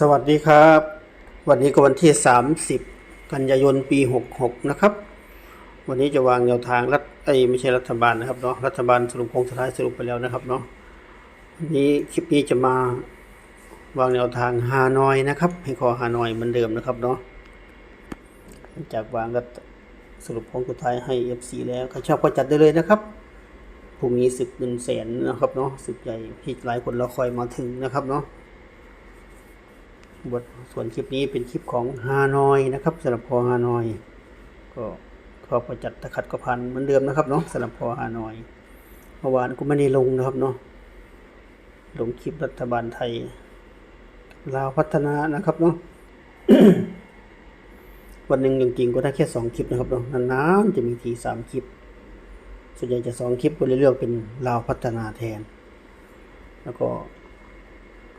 สวัสดีครับ วันนี้ก็วันที่ 30 กันยายนปี 66 นะครับ วันนี้จะวางแนวทางรัฐไอ้ไม่ใช่รัฐบาลนะครับเนาะรัฐบาลสรุปโครงสุดท้ายสรุปไปแล้วนะครับเนาะวันนี้คลิปนี้จะมาวางแนวทางฮานอยนะครับ ให้ขอฮานอยเหมือนเดิมนะครับเนาะจากวางรัฐสรุปโครงสุดท้ายให้ FC แล้วใครชอบก็จัดได้เลยนะครับพรุ่งนี้ศึกเงินแสนนะครับเนาะศึกใหญ่ที่หลายคนเราคอยมาถึงนะครับเนาะ บทส่วนคลิปนี้เป็นคลิปของฮานอยนะครับสำหรับพอฮานอย ก็ขอประจัดตะขัดกระพันเหมือนเดิมนะครับเนาะสำหรับพอฮานอยเมื่อวานก็ไม่ได้ลงนะครับเนาะลงคลิปรัฐบาลไทยลาวพัฒนานะครับเนาะวันหนึ่งจริงๆก็ได้แค่สองคลิปนะครับเนาะนานๆจะมีทีสามคลิป ส่วนใหญ่จะสองคลิปก็เลยเลือกเป็นลาวพัฒนาแทน แล้วก็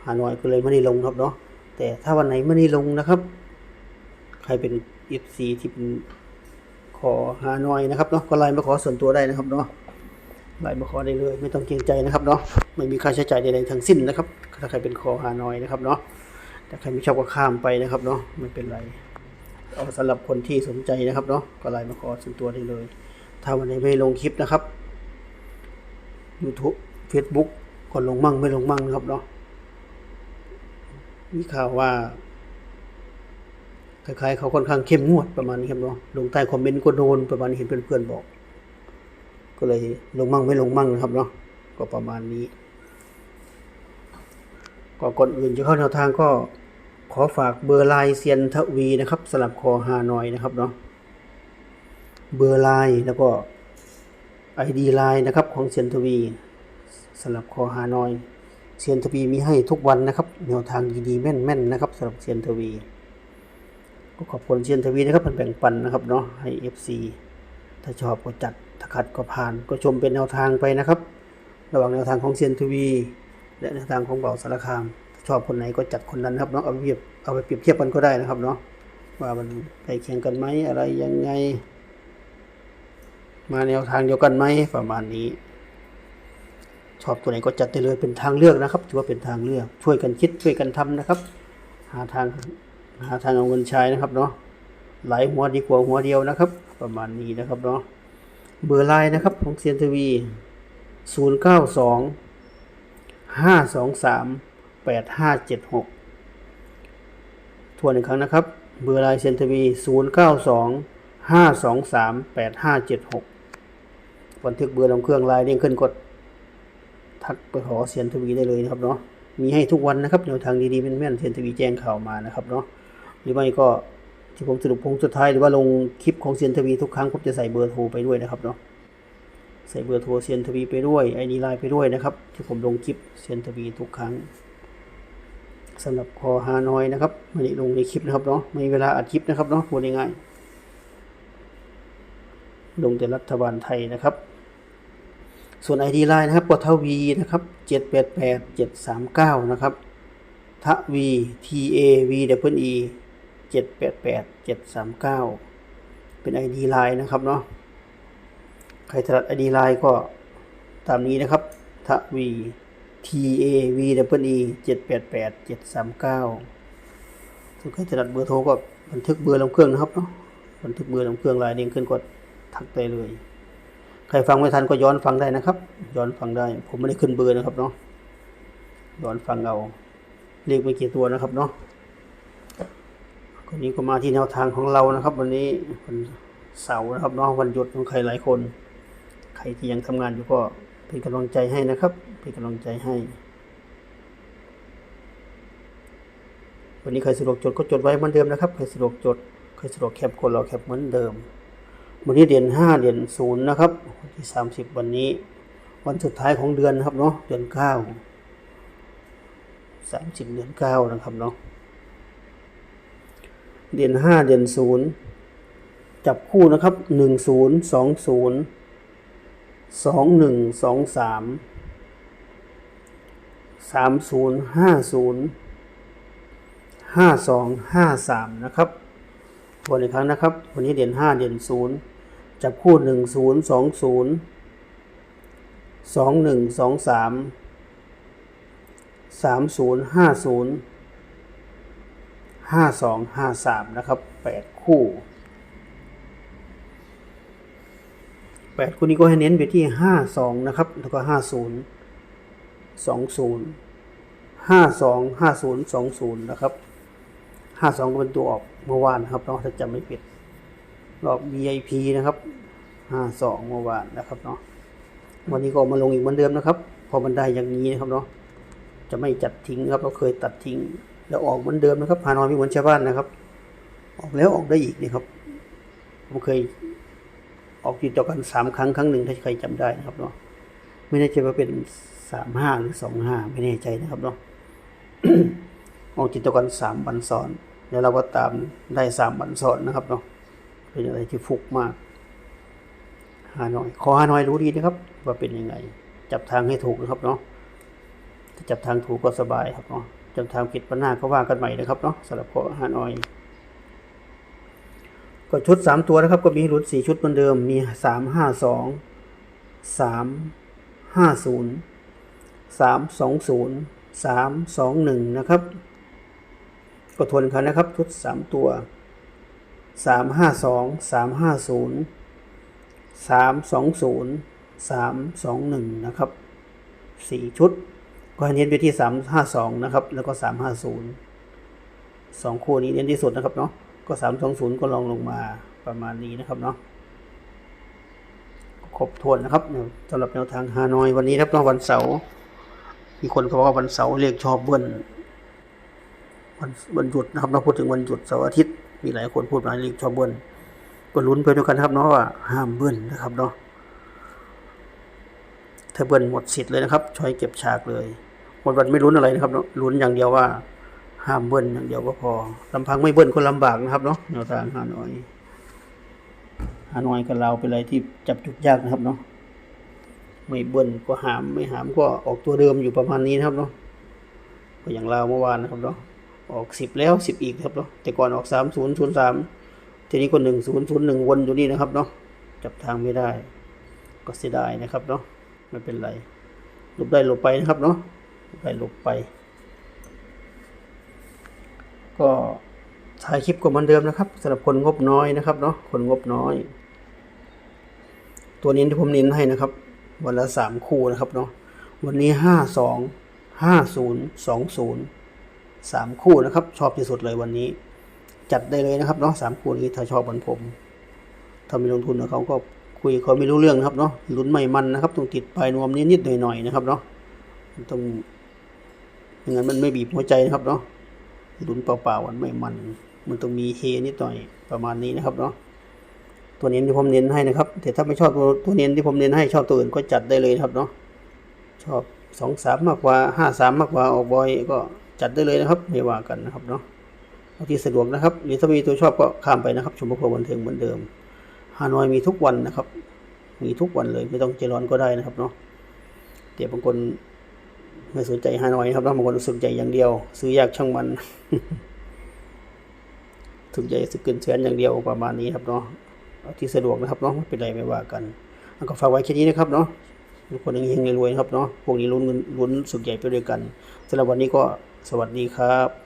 ฮานอยก็เลยไม่ได้ลงครับเนาะ แต่ถ้าวันไหนไม่ได้ลงนะครับ ใครเป็น FC ที่เป็นขอหาหน่อยนะครับเนาะก็ไลน์มาขอส่วนตัวได้นะครับเนาะไลน์มาขอได้เลย ไม่ต้องเกรงใจนะครับเนาะไม่มีค่าใช้จ่ายใดๆทั้งสิ้นนะครับ ถ้าใครเป็นขอหาหน่อยนะครับเนาะแต่ใครไม่ชอบก็ข้ามไปนะครับเนาะไม่เป็นไรเอาสำหรับคนที่สนใจนะครับเนาะก็ไลน์มาขอส่วนตัวได้เลย ถ้าวันไหนไม่ลงคลิปนะครับ YouTube Facebook ก็ลงมั่งไม่ลงมั่งนะครับเนาะ มีข่าวว่าคล้ายๆเขาค่อนข้างเข้มงวดประมาณนี้ครับเนาะลงใต้คอมเมนต์ก็โดนประมาณนี้เห็นเพื่อนๆบอก ก็เลยลงมั่งไม่ลงมั่งนะครับเนาะก็ประมาณนี้ ก็ก่อนอื่นจะเข้าแนวทางก็ขอฝากเบอร์ไลน์เซียนทวีนะครับสลับคอฮานอยนะครับเนาะเบอร์ไลน์แล้วก็ไอดีไลน์นะครับของเซียนทวีสลับคอฮานอย เซียนทวีมีให้ทุกวันนะครับแนวทางดีๆแม่นๆนะครับสำหรับเซียนทวีก็ขอบคุณเซียนทวีนะครับมันแบ่งปันนะครับเนาะให้ FC ถ้าชอบก็จัดถ้าขัดก็ผ่านก็ชมเป็นแนวทางไปนะครับ ระหว่างแนวทางของเซียนทวีและแนวทางของเบาสารคามถ้าชอบคนไหนก็จัดคนนั้นครับเนาะเอาไปเปรียบเอาไปเปรียบเทียบกันก็ได้นะครับเนาะว่ามันใกล้เคียงกันไหมอะไรยังไง มาแนวทางเดียวกันไหมประมาณนี้ ชอบตัวไหนก็จัดได้เลยเป็นทางเลือกนะครับถือว่าเป็นทางเลือก ช่วยกันคิดช่วยกันทำนะครับ หาทางหาทางเอาเงินใช้นะครับเนาะหลายหัวดีกว่าหัวเดียวนะครับ ประมาณนี้นะครับเนาะเบอร์ไลน์นะครับของเซียนทวีศูนย์เก้าสองห้าสองสามแปดห้าเจ็ดหกทวนอีกครั้งนะครับ เบอร์ไลน์เซียนทวีศูนย์เก้าสองห้าสองสามแปดห้าเจ็ดหกบันทึกเบอร์ลงเครื่องไลน์เด้งขึ้นกด ทักไปขอเซียนทวีได้เลยนะครับเนาะมีให้ทุกวันนะครับแนวทางดีๆแม่นๆเซียนทวีแจ้งข่าวมานะครับเนาะหรือไม่ก็ที่ผมสรุปพงสุดท้ายหรือว่าลงคลิปของเซียนทวีทุกครั้งผมจะใส่เบอร์โทรไปด้วยนะครับเนาะใส่เบอร์โทรเซียนทวีไปด้วยไอดีไลน์ไปด้วยนะครับ ที่ผมลงคลิปเซียนทวีทุกครั้งสำหรับคอฮานอยนะครับไม่ได้ลงในคลิปนะครับเนาะไม่มีเวลาอัดคลิปนะครับเนาะพูดง่ายๆลงแต่รัฐบาลไทยนะครับ ส่วน ID Line นะครับกดทวีนะครับ 788 739 นะครับทวี T A V W E 788 739 เป็น ID Line นะครับเนาะใครถนัด ID Line ก็ตามนี้นะครับทวี T A V W E 788 739ส่วนใครถนัดเบอร์โทรก็บันทึกเบอร์ลงเครื่องนะครับเนาะบันทึกเบอร์ลงเครื่องไลน์เด้งขึ้นกดทักไปเลย รฟังไม่ทันก็ย้อนฟังได้นะครับ ย้อนฟังได้ ผมไม่ได้ขึ้นเบอร์นะครับเนาะย้อนฟังเอาเรียกไม่กี่ตัวนะครับเนาะคนนี้ก็มาที่แนวทางของเรานะครับ วันนี้วันเสาร์นะครับเนาะวันหยุดของใครหลายคน ใครที่ยังทำงานอยู่ก็เป็นกำลังใจให้นะครับ เป็นกำลังใจให้ วันนี้ใครสะดวกจดก็จดไว้เหมือนเดิมนะครับใครสะดวกจดใครสะดวกแคปคนเราแคปเหมือนเดิม วันนี้เดือนห้าเดือนศูนย์นะครับวันที่สามสิบวันนี้ วันสุดท้ายของเดือนนะครับเนาะเดือนเก้าสามสิบเดือนเก้านะครับเนาะเดือนห้าเดือนศูนย์จับคู่นะครับหนึ่งศูนย์สองศูนย์สองหนึ่งสองสามสามศูนย์ห้าศูนย์ห้าสองห้าสามนะครับวันอีกครั้งนะครับ วันนี้เดือนห้าเดือนศูนย์ จับคู่หนึ่งศูนย์สองศูนย์สองหนึ่งสองสามสามศูนย์ห้าศูนย์ห้าสองห้าสามนะครับแปดคู่แปดคู่นี้ก็ให้เน้นไปที่ห้าสองนะครับ แล้วก็ห้าศูนย์สองศูนย์ห้าสองห้าศูนย์สองศูนย์นะครับห้าสองก็เป็นตัวออกเมื่อวานนะครับเนาะถ้าจำไม่ผิด รอบ VIP นะครับห้าสองเมื่อวานนะครับเนาะวันนี้ก็มาลงอีกเหมือนเดิมนะครับ พอมันได้อย่างนี้นะครับเนาะจะไม่จัดทิ้งครับเราเคยตัดทิ้ง แล้วออกเหมือนเดิมนะครับพานอนไม่เหมือนชาวบ้านนะครับ ออกแล้วออกได้อีกนี่ครับผมเคยออกติดต่อกันสามครั้งครั้งหนึ่งถ้าใครจำได้นะครับเนาะไม่แน่ใจว่าเป็นสามห้าหรือสองห้าไม่แน่ใจนะครับเนาะออกติดต่อกันสามวันซ้อน แล้วเราก็ตามได้สามวันซ้อนนะครับเนาะ เป็นอะไรที่ฟุกมากฮานอยขอฮานอยรู้ดีนะครับ ว่าเป็นยังไง จับทางให้ถูกนะครับเนาะถ้าจับทางถูกก็สบายครับเนาะจับทางผิดปัญหาก็ว่ากันใหม่นะครับเนาะสำหรับขอฮานอยก็ชุดสามตัวนะครับ ก็มีให้ลุ้นสี่ชุดเหมือนเดิมมีสามห้าสองสามห้าศูนย์สามสองศูนย์สามสองหนึ่งนะครับ ก็ทวนกันนะครับ ชุดสามตัว สามห้าสองสามห้าศูนย์สามสองศูนย์สามสองหนึ่งนะครับสี่ชุด ก็เน้นไปที่สามห้าสองนะครับ แล้วก็สามห้าศูนย์สองคู่นี้เน้นที่สุดนะครับเนาะก็สามสองศูนย์ก็ลองลงมาประมาณนี้นะครับเนาะครบถ้วนนะครับสำหรับแนวทางฮานอยวันนี้ครับเนาะวันเสาร์มีคนเขาบอกว่าวันเสาร์เรียกชอบเบิ้ลวันวันหยุดนะครับเราพูดถึงวันหยุดเสาร์อาทิตย์ มีหลายคนพูดมาเรียกชอบเบิ้ลก็ลุ้นไปด้วยกันครับเนาะว่าห้ามเบิ้ลนะครับเนาะถ้าเบิ้ลหมดสิทธิ์เลยนะครับชอยเก็บฉากเลยวันวันไม่ลุ้นอะไรนะครับเนาะลุ้นอย่างเดียวว่า ห้ามเบิ้ลอย่างเดียวก็พอลำพังไม่เบิ้ลก็ลำบากนะครับเนาะแนวทางฮานอยฮานอยกับเราเป็นอะไรที่จับจุดยากนะครับเนาะไม่เบิ้ลก็หามไม่หามก็ออกตัวเดิมอยู่ประมาณนี้นะครับเนาะก็อย่างเราเมื่อวานนะครับเนาะ ออกสิบแล้วสิบอีกครับเนาะแต่ก่อนออกสามศูนย์ศูนย์สามทีนี้ก็หนึ่งศูนย์ศูนย์หนึ่งวนอยู่นี่นะครับเนาะจับทางไม่ได้ ก็เสียดายนะครับเนาะไม่เป็นไรหลบได้หลบไปนะครับเนาะหลบได้หลบไป ก็ถ่ายคลิปก็เหมือนเดิมนะครับสำหรับคนงบน้อยนะครับเนาะคนงบน้อย ตัวนี้ที่ผมเน้นให้นะครับ วันละสามคู่นะครับเนาะวันนี้ห้าสองห้าศูนย์สองศูนย์ สามคู่นะครับ ชอบที่สุดเลยวันนี้ จัดได้เลยนะครับเนาะสามคู่นี้ถ้าชอบเหมือนผมถ้าไม่ลงทุนนะเขาก็คุยเขาไม่รู้เรื่องนะครับเนาะลุ้นไม่มันนะครับต้องติดปลายนวมนิดๆหน่อยๆนะครับเนาะต้องไม่งั้นมันไม่บีบหัวใจนะครับเนาะลุ้นเปล่าๆมันไม่มัน มันต้องมีเฮนิดหน่อยประมาณนี้นะครับเนาะตัวเน้นที่ผมเน้นให้นะครับแต่ถ้าไม่ชอบตัวตัวเน้นที่ผมเน้นให้ชอบตัวอื่นก็จัดได้เลยนะครับเนาะชอบสองสามมากกว่าห้าสามมากกว่าออกบอยก็ จัดได้เลยนะครับไม่ว่ากันนะครับเนาะเอาที่สะดวกนะครับ หรือถ้ามีตัวชอบก็ข้ามไปนะครับ ชมพวบันเทิงเหมือนเดิมฮานอยมีทุกวันนะครับ มีทุกวันเลยไม่ต้องใจร้อนก็ได้นะครับเนาะเดี๋ยวบางคนไม่สนใจฮานอยนะครับแล้วบางคนสนใจอย่างเดียว ซื้อยากช่างมันถูกใจสกเกินเชือนอย่างเดียวประมาณนี้ครับเนาะเอาที่สะดวกนะครับเนาะไม่เป็นไรไม่ว่ากันก็ฝากไว้แค่นี้นะครับเนาะทุกคนเฮงรวยนะครับเนาะพวกนี้ลุ้นเงินลุ้นสุขใหญ่ไปด้วยกันสำหรับวันนี้ก็ สวัสดีครับ